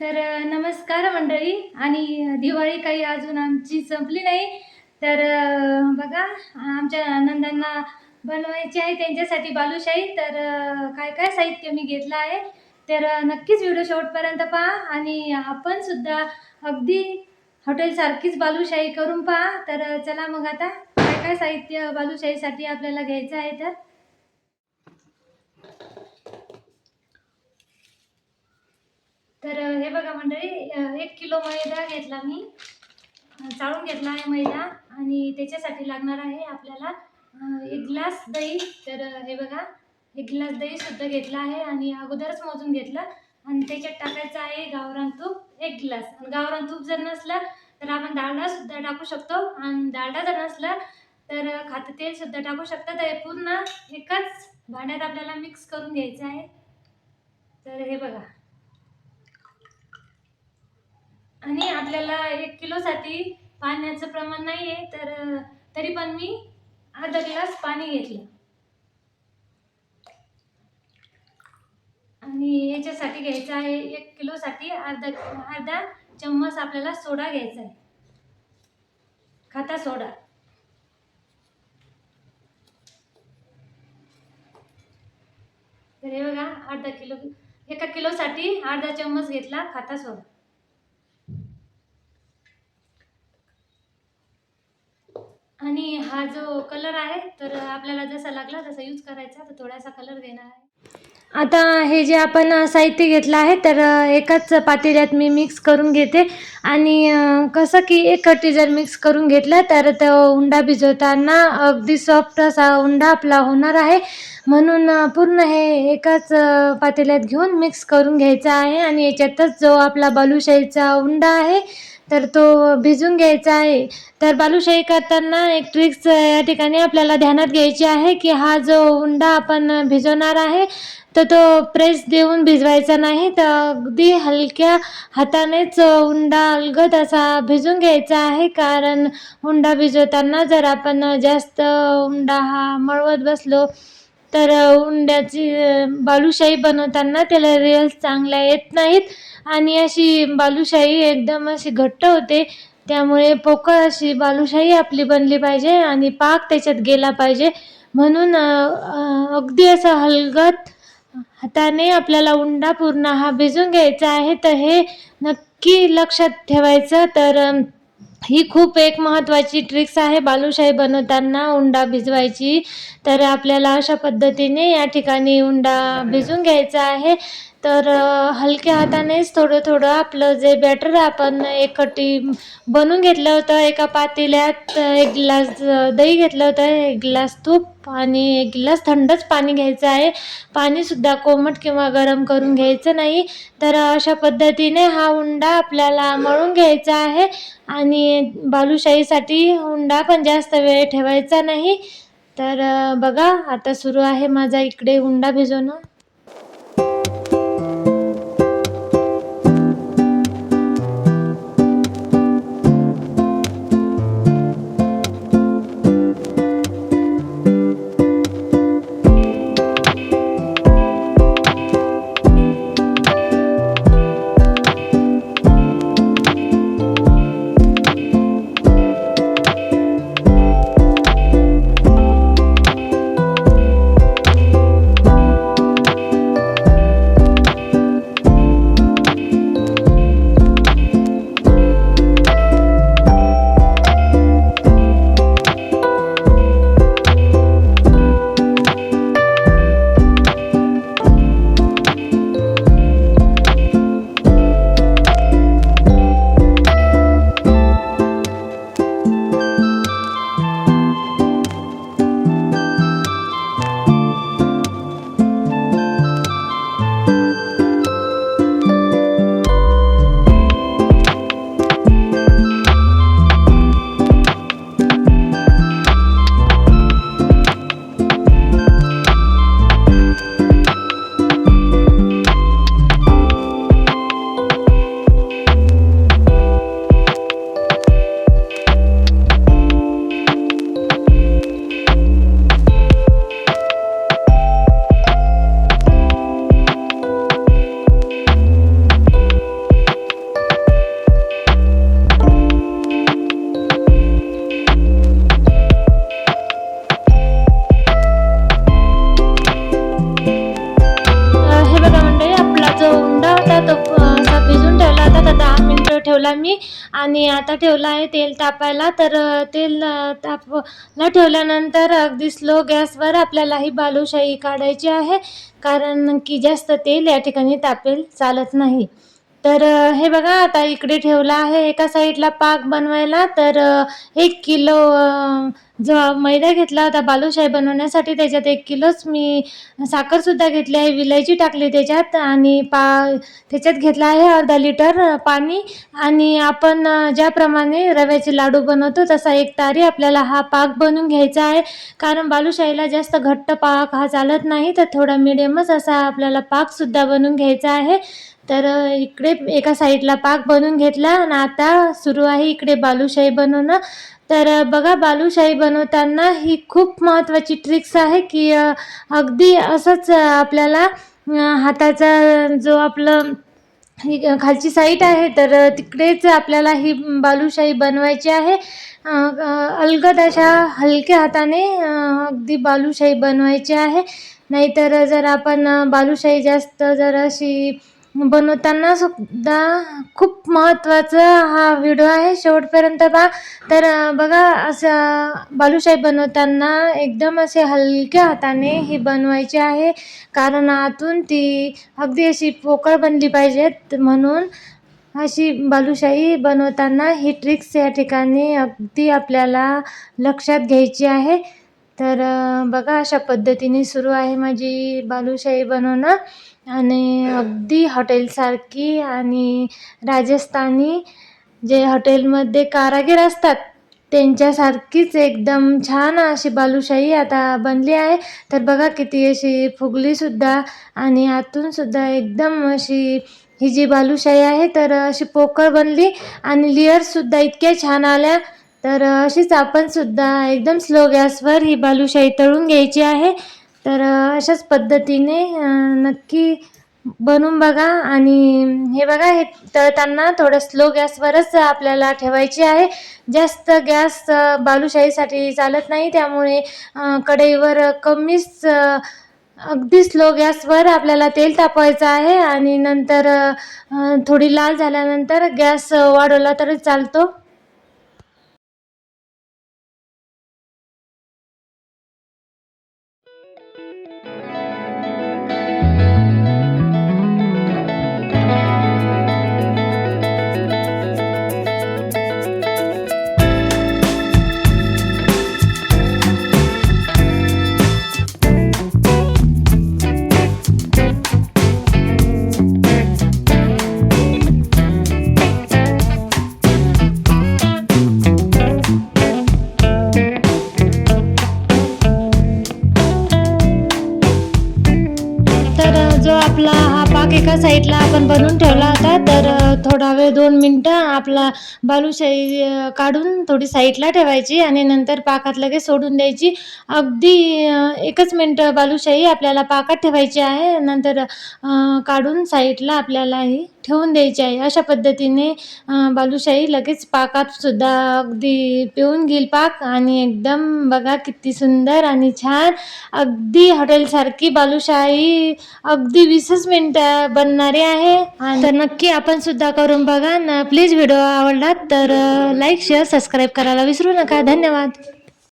तर नमस्कार मंडळी. आणि दिवाळी काही अजून आमची संपली नाही. तर बघा आमच्या आनंदांना बनवायची आहे त्यांच्यासाठी बालुशाही. तर काय काय साहित्य मी घेतलं आहे. तर नक्कीच व्हिडिओ शेवटपर्यंत पहा. आणि आपण सुद्धा अगदी हॉटेलसारखीच बालुशाही करून पहा. तर चला मग आता काय काय साहित्य बालुशाहीसाठी आपल्याला घ्यायचं आहे तर. तर हे बघा मंडळी एक किलो मैदा घेतला मी. चाळून घेतला आहे मैदा आणि त्याच्यासाठी लागणार आहे आपल्याला एक ग्लास दही. तर हे बघा एक ग्लास दहीसुद्धा घेतला आहे आणि अगोदरच मोजून घेतलं. आणि त्याच्यात टाकायचं आहे गावरान तूप एक ग्लास. आणि गावरान तूप जर नसलं तर आपण डाळडासुद्धा टाकू शकतो. आणि डाळडा जर नसला तर खातं तेलसुद्धा टाकू शकता. तर हे पूर्ण एकाच भांड्यात आपल्याला मिक्स करून घ्यायचं आहे. तर हे बघा. आणि आपल्याला एक किलोसाठी पाण्याचं प्रमाण नाही आहे तर तरी पण मी अर्धा ग्लास पाणी घेतलं. आणि याच्यासाठी घ्यायचं आहे एक किलोसाठी अर्धा अर्धा चम्मच आपल्याला सोडा घ्यायचा आहे. खाता सोडा. तर हे बघा अर्धा किलो एका किलोसाठी अर्धा चम्मच घेतला खाता सोडा आणि हा जो कलर आहे तर आपल्याला जसा लागला तसा यूज करायचा. तर थोडासा कलर देणार आहे. आता हे जे आपण साहित्य घेतलं आहे तर एकाच पातेल्यात मी मिक्स करून घेते. आणि कसं की एक एकटी जर मिक्स करून घेतलं तर तो उंडा भिजवताना अगदी सॉफ्ट असा उंडा आपला होणार आहे. म्हणून पूर्ण हे एकाच पातेल्यात घेऊन मिक्स करून घ्यायचा आहे. आणि याच्यातच जो आपला बालुशाहीचा उंडा आहे तर तो भिजून घ्यायचा आहे. तर बालुशाही करताना एक ट्रिक्स या ठिकाणी आपल्याला ध्यानात घ्यायची आहे की हा जो उंडा आपण भिजवणार आहे तर तो प्रेस देऊन भिजवायचा नाही तर अगदी हलक्या हातानेच उंडा अलगद असा भिजून घ्यायचा आहे. कारण उंडा भिजवताना जर आपण जास्त उंडा हा मळवत बसलो तर उंड्याची बालुशाही बनवताना त्याला रेल्स चांगल्या येत नाहीत. आणि अशी बालुशाही एकदम अशी घट्ट होते. त्यामुळे पोकळ अशी बालुशाही आपली बनली पाहिजे आणि पाक त्याच्यात गेला पाहिजे. म्हणून अगदी असं हलगत हाताने आपल्याला उंडा पूर्ण हा भिजून घ्यायचा आहे. तर हे नक्की लक्षात ठेवायचं. तर ही खूप एक महत्त्वाची ट्रिक्स आहे. बालुशाही बनवताना उंडा भिजवायची. तर आपल्याला अशा पद्धतीने या ठिकाणी उंडा भिजून घ्यायचा आहे. तर हलक्या हातानेच थोडं थोडं आपलं जे बॅटर आपण एकटी बनवून घेतलं होतं एका पातेल्यात एक ग्लास दही घेतलं होतं एक ग्लास तूप आणि एक ग्लास थंडच पाणी घ्यायचं आहे. पाणीसुद्धा कोमट किंवा गरम करून घ्यायचं नाही. तर अशा पद्धतीने हा हुंडा आपल्याला मळून घ्यायचा आहे आणि बालुशाहीसाठी हुंडा पण जास्त वेळ ठेवायचा नाही. तर बघा आता सुरू आहे माझा इकडे हुंडा भिजवणं. मी. आणि आता ठेवलं आहे तेल तापायला. तर तेल तापला ठेवल्यानंतर अगदी स्लो गॅसवर आपल्याला ही बालूशाही काढायची आहे. कारण की जास्त तेल या ठिकाणी तापेल चालत नाही. तर हे बघा आता इकडे ठेवला आहे एका साईडला पाक बनवायला. तर एक किलो जो मैदा घेतला होता बालूशाही बनवण्यासाठी त्याच्यात एक किलोच मी साखरसुद्धा घेतली आहे. विलायची टाकली त्याच्यात आणि पा त्याच्यात घेतला आहे अर्धा लिटर पाणी. आणि आपण ज्याप्रमाणे रव्याचे लाडू बनवतो तसा एक तारी आपल्याला हा पाक बनवून घ्यायचा आहे. कारण बालूशाहीला जास्त घट्ट पाक हा चालत नाही तर थोडा मिडियमच असा आपल्याला पाकसुद्धा बनवून घ्यायचा आहे. तर इकडे एका साईडला पाक बनवून घेतला आणि आता सुरू आहे इकडे बालूशाही बनवणं. तर बघा बालूशाही बनवताना ही खूप महत्त्वाची ट्रिक्स आहे की अगदी असंच आपल्याला हाताचा जो आपलं ही खालची साईट आहे तर तिकडेच आपल्याला ही बालुशाही बनवायची आहे. अलगद अशा हलक्या हाताने अगदी बालूशाही बनवायची आहे. नाहीतर जर आपण बालूशाही जास्त जर अशी बनवताना सुद्धा खूप महत्त्वाचा हा व्हिडिओ आहे. शेवटपर्यंत पहा. तर बघा असं बालूशाही बनवताना एकदम असे हलक्या हाताने ही बनवायची आहे. कारण आतून ती अगदी अशी पोकळ बनली पाहिजेत म्हणून अशी बालूशाही बनवताना ही ट्रिक्स या ठिकाणी अगदी आपल्याला लक्षात घ्यायची आहे. तर बघा अशा पद्धतीने सुरू आहे माझी बालूशाही बनवणं. आणि अगदी हॉटेलसारखी आणि राजस्थानी जे हॉटेलमध्ये कारागीर असतात त्यांच्यासारखीच एकदम छान अशी बालुशाही आता बनली आहे. तर बघा किती अशी फुगलीसुद्धा आणि आतूनसुद्धा एकदम अशी ही जी बालुशाही आहे तर अशी पोकळ बनली आणि लेअरसुद्धा इतक्या छान आल्या. तर अशीच आपणसुद्धा एकदम स्लो गॅसवर ही बालुशाही तळून घ्यायची आहे. तर अशाच पद्धतीने नक्की बनवून बघा आणि हे बघा हे तळताना थोडं स्लो गॅसवरच आपल्याला ठेवायची आहे. जास्त गॅस बालूशाहीसाठी बालुशाहीसाठी चालत नाही. त्यामुळे कढईवर कमीच अगदी स्लो गॅसवर आपल्याला तेल तापवायचं आहे आणि नंतर थोडी लाल झाल्यानंतर गॅस वाढवला तरी चालतो. साईडला आपण बनवून ठेवला होता तर थोडा वेळ दोन मिनटं आपला बालुशाही काढून थोडी साईडला ठेवायची आणि नंतर पाकात लगेच सोडून द्यायची. अगदी एकच मिनटं बालुशाही आपल्याला पाकात ठेवायची आहे. नंतर काढून साईडला आपल्याला ही ठेवून द्यायची आहे. अशा पद्धतीने बालुशाही लगेच पाकात सुद्धा अगदी पिऊन घेईल पाक आणि एकदम बघा किती सुंदर आणि छान. अगदी हॉटेलसारखी बालुशाही अगदी वीसच मिनटं बनणारी आहे. तर नक्की आपण सुद्धा करून बघा. ना प्लीज व्हिडिओ आवडला तर लाईक शेअर सबस्क्राईब करायला विसरू नका. धन्यवाद.